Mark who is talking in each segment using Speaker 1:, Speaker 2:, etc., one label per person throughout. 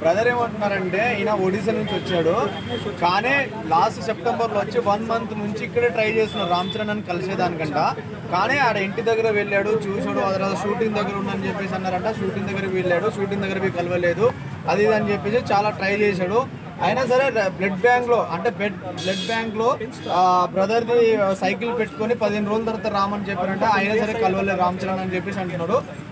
Speaker 1: Brother ఏమంటున్నారంటే ఈయన ఒడిశా నుంచి వచ్చాడు. కానీ లాస్ట్ సెప్టెంబర్లో వచ్చి వన్ మంత్ నుంచి ఇక్కడే ట్రై చేస్తున్నాడు రామ్ చరణ్ అని కలిసేదానికంట. కానీ ఆడ ఇంటి దగ్గర వెళ్ళాడు చూసాడు ఆ తర్వాత షూటింగ్ దగ్గర ఉందని చెప్పేసి అన్నారంట. షూటింగ్ దగ్గర వెళ్ళాడు షూటింగ్ దగ్గర కలవలేదు. అది ఇది అని చెప్పేసి చాలా ట్రై చేశాడు. అయినా సరే బ్లడ్ బ్యాంక్లో అంటే బ్లడ్ బ్లడ్ బ్యాంక్లో బ్రదర్ ది సైకిల్ పెట్టుకొని పదిహేను రోజుల తర్వాత రామని చెప్పారంటే. అయినా సరే కలవలేదు రామ్ చరణ్ అని చెప్పేసి అంటున్నాడు.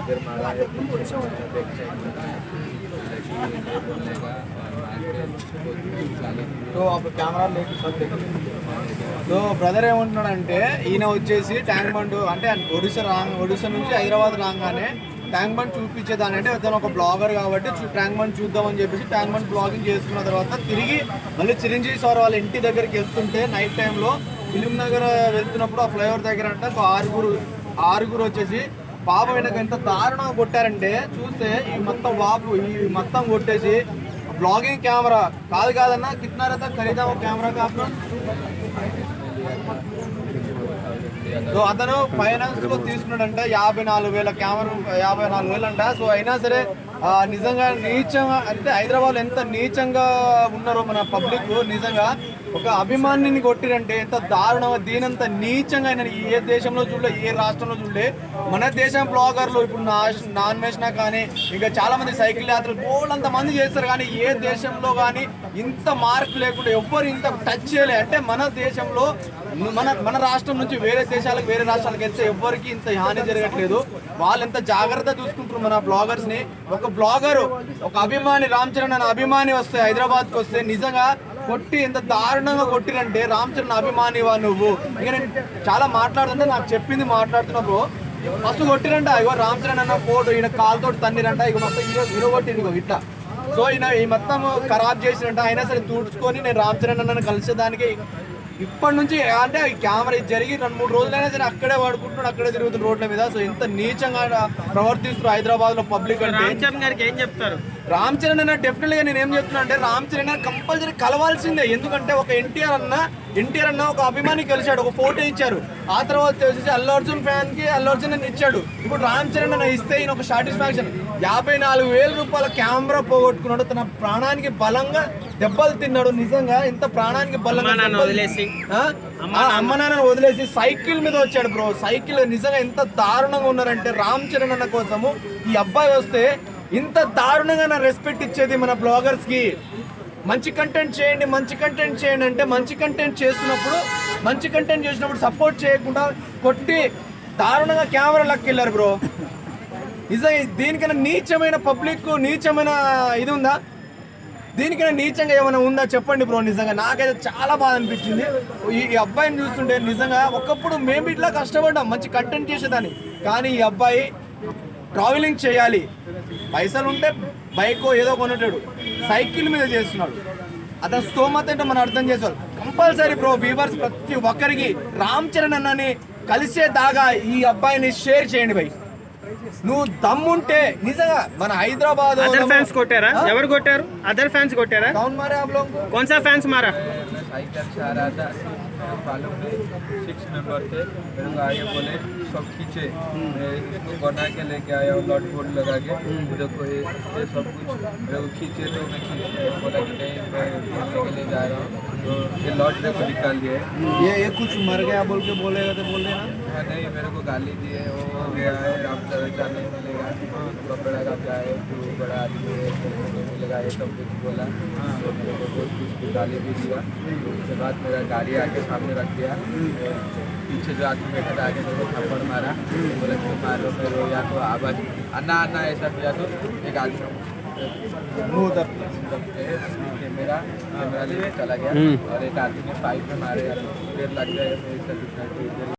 Speaker 2: इधर मारा है बैक साइड बोलने का
Speaker 1: సో అప్పుడు కెమెరా లేట్ సో బ్రదర్ ఏమంటున్నాడంటే ఈయన వచ్చేసి ట్యాంక్ బండ్ అంటే ఒడిశా రాంగ్ ఒడిశా నుంచి హైదరాబాద్ రాగానే ట్యాంక్ బండ్ చూపించేదానంటే అతను ఒక బ్లాగర్ కాబట్టి ట్యాంక్ బండ్ చూద్దామని చెప్పేసి ట్యాంక్ బండ్ బ్లాగింగ్ చేసుకున్న తర్వాత తిరిగి మళ్ళీ చిరంజీవి సార్ వాళ్ళ ఇంటి దగ్గరికి వెళ్తుంటే నైట్ టైంలో ఫిలిం నగర్ వెళ్తున్నప్పుడు ఆ ఫ్లైఓవర్ దగ్గర అంటే ఒక ఆరుగురు ఆరుగురు వచ్చేసి పాప వెనక ఎంత దారుణంగా కొట్టారంటే చూస్తే ఈ మొత్తం వాపు ఈ మొత్తం కొట్టేసి బ్లాగింగ్ కెమెరా కాదు కాదన్నా కిట్నారా ఖరీదా కెమెరా కాకుండా సో అతను ఫైనాన్స్లో తీసుకున్నాడంటే యాభై నాలుగు వేల కెమెరా యాభై నాలుగు వేలు అంట సో అయినా సరే నిజంగా నీచంగా అంటే హైదరాబాద్ ఎంత నీచంగా ఉన్నారో మన పబ్లిక్ నిజంగా ఒక అభిమానిని కొట్టిరంటే ఎంత దారుణంగా దీనంత నీచంగా అయిన ఏ దేశంలో చూడలే ఏ రాష్ట్రంలో చూడలే. మన దేశం బ్లాగర్లు ఇప్పుడు నా నాన్ వేసినా కానీ ఇంకా చాలా మంది సైకిల్ యాత్రలు బోల్డంత మంది చేస్తారు కానీ ఏ దేశంలో కానీ ఇంత మార్పు లేకుండా ఎవ్వరు ఇంత టచ్ చేయలే. అంటే మన దేశంలో మన మన రాష్ట్రం నుంచి వేరే దేశాలకు వేరే రాష్ట్రాలకు వెళ్తే ఎవ్వరికి ఇంత హాని జరగట్లేదు. వాళ్ళు ఎంత జాగ్రత్త చూసుకుంటారు మన బ్లాగర్స్ని. ఒక ఒక బ్లాగర్ ఒక అభిమాని రామ్ చరణ్ అనే అభిమాని వస్తే హైదరాబాద్కి వస్తే నిజంగా కొట్టి ఎంత దారుణంగా కొట్టినంటే రామ్ చరణ్ అభిమానివా నువ్వు. ఇక నేను చాలా మాట్లాడుతుంటే నాకు చెప్పింది మాట్లాడుతున్నప్పుడు బ్రో ఫస్ట్ కొట్టిరంట ఇగో రామ్ చరణ్ అన్న ఫోటో ఈయన కాలుతో తన్నిరంట ఇక మొత్తం హీరో హీరో కొట్టింది ఇట్లా. సో ఈయన ఈ మొత్తం ఖరాబ్ చేసినట్టు అయినా సరే తుడుచుకొని నేను రామ్ చరణ్ అన్నను కలిసేదానికి ఇప్పటి నుంచి అంటే కెమెరా జరిగి రెండు మూడు రోజులైనా సరే అక్కడే వాడుకుంటున్నాడు అక్కడే తిరుగుతున్న రోడ్ల మీద. సో ఇంత నీచంగా ప్రవర్తిస్తున్నారు హైదరాబాద్లో పబ్లిక్ అంటే
Speaker 3: గారికి ఏం చెప్తారు?
Speaker 1: రామ్ చరణ్ అన్న డెఫినెట్గా నేను ఏం చెప్తున్నా అంటే రామ్ చరణ్ అన్న కంపల్సరీ కలవాల్సిందే. ఎందుకంటే ఒక ఎన్టీఆర్ అన్న ఎన్టీఆర్ అన్న ఒక అభిమాని కలిశాడు ఒక ఫోటో ఇచ్చారు. ఆ తర్వాత వచ్చేసి అల్లు అర్జున్ ఫ్యాన్కి అల్లు అర్జున్ అని ఇచ్చాడు. ఇప్పుడు రామ్ చరణ్ అన్న ఇస్తే ఈయన ఒక సాటిస్ఫాక్షన్ యాభై నాలుగు వేల రూపాయల కెమెరా పోగొట్టుకున్నాడు తన ప్రాణానికి బలంగా దెబ్బలు తిన్నాడు. నిజంగా ఇంత ప్రాణానికి బలంగా
Speaker 3: వదిలేసి.
Speaker 1: అమ్మ నాన్న. వదిలేసి సైకిల్ మీద వచ్చాడు బ్రో. సైకిల్ నిజంగా ఎంత దారుణంగా ఉన్నారంటే రామ్ చరణ్ అన్న కోసము ఈ అబ్బాయి వస్తే ఇంత దారుణంగా నా రెస్పెక్ట్ ఇచ్చేది మన బ్లాగర్స్కి. మంచి కంటెంట్ చేయండి మంచి కంటెంట్ చేయండి అంటే మంచి కంటెంట్ చేస్తున్నప్పుడు మంచి కంటెంట్ చేసినప్పుడు సపోర్ట్ చేయకుండా కొట్టి దారుణంగా కెమెరా లక్కెళ్ళారు బ్రో నిజంగా దీనికైనా నీచమైన పబ్లిక్ నీచమైన ఇది ఉందా? దీనికైనా నీచంగా ఏమైనా ఉందా చెప్పండి బ్రో నిజంగా. నాకైతే చాలా బాధ అనిపించింది. ఈ అబ్బాయిని చూస్తుంటే నిజంగా ఒకప్పుడు మేము ఇట్లా కష్టపడ్డాం మంచి కంటెంట్ చేసేదాన్ని. కానీ ఈ అబ్బాయి ట్రావెలింగ్ చేయాలి. పైసలు ఉంటే బైక్ ఏదో కొనుటాడు. సైకిల్ మీద చేస్తున్నాడు. అతను స్తోమత అంటే మనం అర్థం చేసేవాళ్ళు కంపల్సరీ బ్రో వీవర్స్ ప్రతి ఒక్కరికి రామ్ చరణ్ అన్నని కలిసే దాగా ఈ అబ్బాయిని షేర్ చేయండి భయ్. నువ్వు దమ్ముంటే నిజంగా మన హైదరాబాద్
Speaker 3: అదర్ ఫ్యాన్స్ కొట్టారా? ఎవరు కొట్టారు? అదర్ ఫ్యాన్స్ కొట్టారా? కొంచెం ఫ్యాన్స్ మారా? मारा
Speaker 2: फॉलो में सिक्स मेंबर थे मेरे को आगे बोले सब खींचे। मैं इसको बना के लेके आया और लॉट बोर्ड लगा के। देखो ये ये सब कुछ। मेरे को खींचे तो मैं खींच बोला कि नहीं मैं बोलने के लिए जा रहा हूँ। तो ये लॉट मेरे को निकाल दिया
Speaker 1: ये ये कुछ मर गया बोल के बोलेगा तो बोल देना।
Speaker 2: हाँ, नहीं मेरे को गाली दिए वो हो गया है आप दर्जा नहीं मिलेगा कपड़ा का क्या है तू बड़ा आदमी है नहीं मिलेगा ये सब कुछ बोला तो मेरे को कुछ गाली भी दिया तो उसके बाद मेरा गाड़ी आके सामने रख दिया पीछे जो आदमी बैठा था आगे मेरे को थप्पड़ मारा बोला क्यों मार मेरे या तो आवाज़ अन्ना अन्ना ऐसा किया तो एक आदमी
Speaker 1: मुँह दब
Speaker 2: लेके चला गया और एक आदमी ने पाइप में मारे देर लग गया